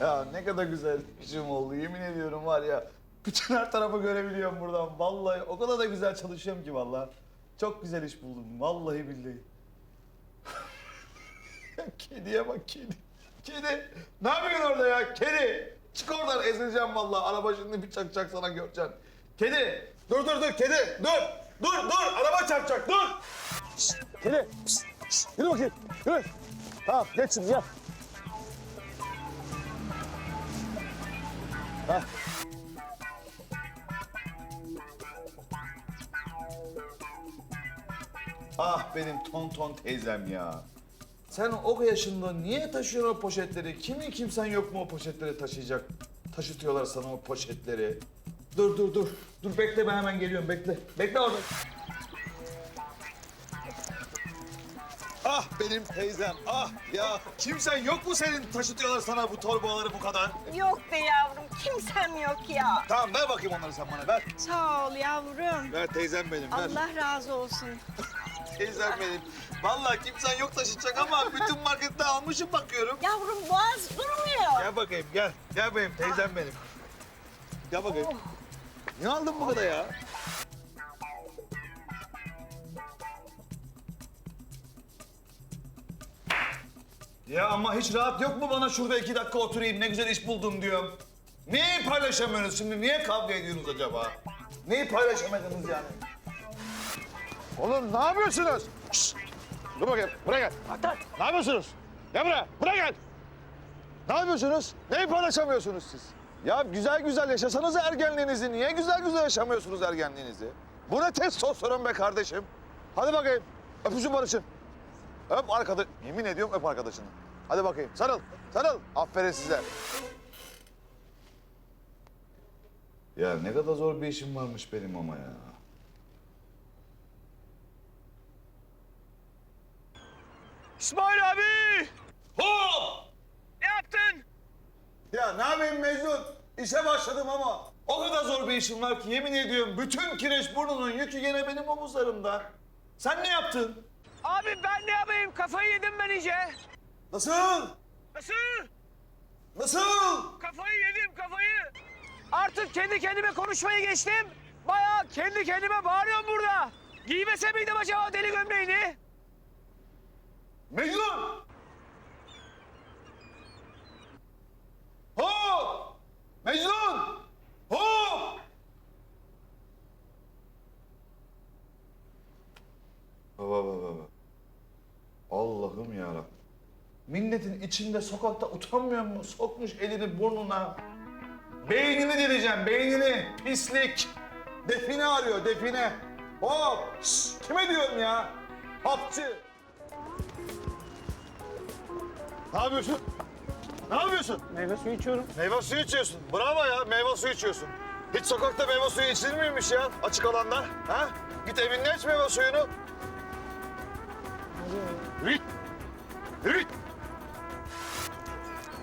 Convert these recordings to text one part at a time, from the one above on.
Ya ne kadar güzel işim oldu yemin ediyorum var ya. Bütün her tarafı görebiliyorum buradan. Vallahi o kadar da güzel çalışıyorum ki vallahi. Çok güzel iş buldum. Vallahi billahi. Kediye bak kedi. Kedi. Ne yapıyorsun orada ya? Kedi. Çık oradan ezileceğim vallahi. Araba şimdi bir çakacak sana göreceksin. Kedi. Dur dur dur kedi. Dur. Dur dur. Araba çarpacak. Dur. Kedi. Pişt, pişt. Yürü bakayım. Yürü. Tamam geç gel. Ah benim ton ton teyzem ya. Sen o yaşında niye taşıyorsun o poşetleri? Kimin kimsen yok mu o poşetleri taşıyacak? Taşıtıyorlar sana o poşetleri. Dur dur dur. Dur bekle ben hemen geliyorum bekle. Bekle orada. Ah benim teyzem ah ya. Kimsen yok mu senin taşıtıyorlar sana bu torbaları bu kadar? Yok be yavrum, kimsem yok ya. Tamam ver bakayım onları sen bana ver. Sağ ol yavrum. Ver teyzem benim ver. Allah razı olsun. Teyzem benim. Vallahi kimsen yok taşıtacak ama bütün markette almışım bakıyorum. Yavrum boğaz durmuyor. Gel bakayım gel. Gel benim teyzem benim. Gel bakayım. Ne aldın bu kadar ya? Ya ama hiç rahat yok mu bana şurada iki dakika oturayım ne güzel iş buldum diyorum. Neyi paylaşamıyorsunuz şimdi? Niye kavga ediyorsunuz acaba? Neyi paylaşamadınız yani? Oğlum ne yapıyorsunuz? Şşt! Dur bakayım. Buraya gel. Ne yapıyorsunuz? Gel buraya. Buraya gel. Ne yapıyorsunuz? Neyi paylaşamıyorsunuz siz? Ya güzel güzel yaşasanız ergenliğinizi. Niye güzel güzel yaşamıyorsunuz ergenliğinizi? Bu ne testosteron be kardeşim? Hadi bakayım. Öpüşün barışın. Öp arkadaş. Yemin ediyorum öp arkadaşını. Hadi bakayım. Sarıl. Sarıl. Aferin size. Ya ne kadar zor bir işim varmış benim ama ya. İsmail abi! Hop! Ne yaptın? Ya ne yapayım Mecnun? İşe başladım ama o kadar zor bir işim var ki yemin ediyorum bütün kireç burnunun yükü gene benim omuzlarımda. Sen ne yaptın? Abi ben ne yapayım? Kafayı yedim ben iyice. Nasıl? Nasıl? Nasıl? Kafayı yedim kafayı. Artık kendi kendime konuşmayı geçtim. Bayağı kendi kendime bağırıyorum burada. Giymese miydim acaba deli gömleğini? Mecnun! Hop! Mecnun! Hop! Baba baba baba. Allah'ım ya Milletin içinde sokakta utanmıyor mu? Sokmuş elini burnuna. Beynini deleceğim, beynini. Pislik. Define arıyor, define. Hop! Şşş, kime diyorum ya? Hapçı. Ne yapıyorsun? Ne yapıyorsun? Meyve suyu içiyorum. Meyve suyu içiyorsun. Bravo ya, meyve suyu içiyorsun. Hiç sokakta meyve suyu içilir miymiş ya? Açık alanda. Ha? Git evinde iç meyve suyunu.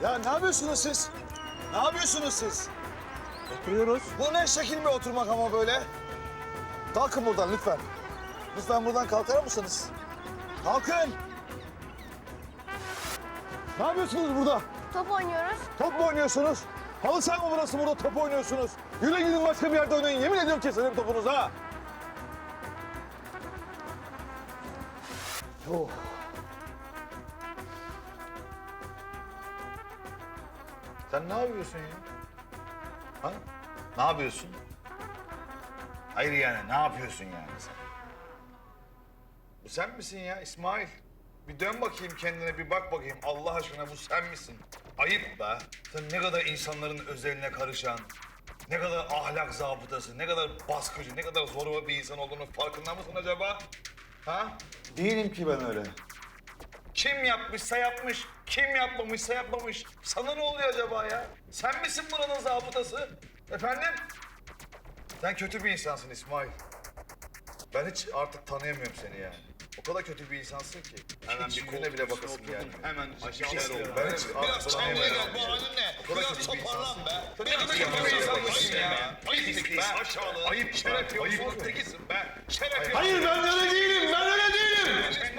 Ya ne yapıyorsunuz siz? Ne yapıyorsunuz siz? Oturuyoruz. Bu ne şekil bir oturmak ama böyle? Kalkın buradan lütfen. Lütfen buradan kalkar mısınız? Kalkın. Ne yapıyorsunuz burada? Top oynuyoruz. Top mu oynuyorsunuz? Halı saha mı burası burada top oynuyorsunuz? Yürü gidin başka bir yerde oynayın. Yemin ediyorum keserim topunuzu ha. Oh. Sen ne yapıyorsun ya? Ha? Ne yapıyorsun? Hayır yani ne yapıyorsun yani sen? Bu sen misin ya İsmail? Bir dön bakayım kendine bir bak bakayım Allah aşkına bu sen misin? Ayıp be. Sen ne kadar insanların özeline karışan, ne kadar ahlak zabıtası, ne kadar baskıcı, ne kadar zorba bir insan olduğunu farkında mısın acaba? Ha? Değilim ki ben öyle. Kim yapmışsa yapmış, kim yapmamışsa yapmamış. Sana ne oluyor acaba ya? Sen misin buranın zabıtası? Efendim? Sen kötü bir insansın İsmail. Ben hiç artık tanıyamıyorum seni yani. O kadar kötü bir insansın ki. Hemen bir yüzüne bile bakasın gelmiyor. Hemen bir şeyler oldu. Ben hiç Biraz kendine gel bu halin ne? Biraz toparlan be. Ne kadar kötü bir insanmışsın ya. Ayıp be. Ayıp şeref yok. Ayıp be. Şeref yok. Hayır ben öyle değilim. Ben öyle değilim.